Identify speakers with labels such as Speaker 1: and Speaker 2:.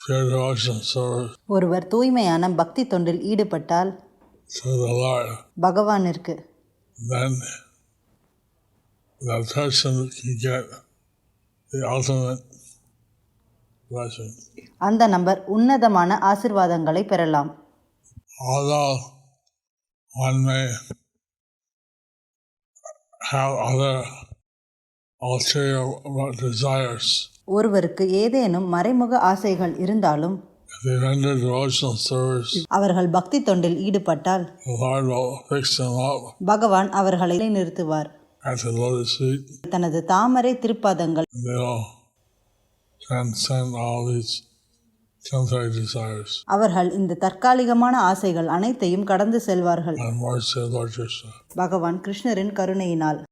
Speaker 1: pure devotion service
Speaker 2: ஒருவர் தூய்மையான பக்தி தொண்டில் ஈடுபட்டால் பகவானிற்கு. அந்த நபர் உன்னதமான ஆசிர்வாதங்களை பெறலாம்
Speaker 1: Although one may have other
Speaker 2: ஒருவருக்கு ஏதேனும் மறைமுக ஆசைகள் இருந்தாலும் அவர்கள் பக்தி தொண்டில் ஈடுபட்டால் பகவான் அவர்களை நிறுத்துவார் தனது தாமரை திருப்பாதங்கள். அவர்கள் இந்த தற்காலிகமான ஆசைகள் அனைத்தையும் கடந்து செல்வார்கள். பகவான் கிருஷ்ணரின் கருணையினால்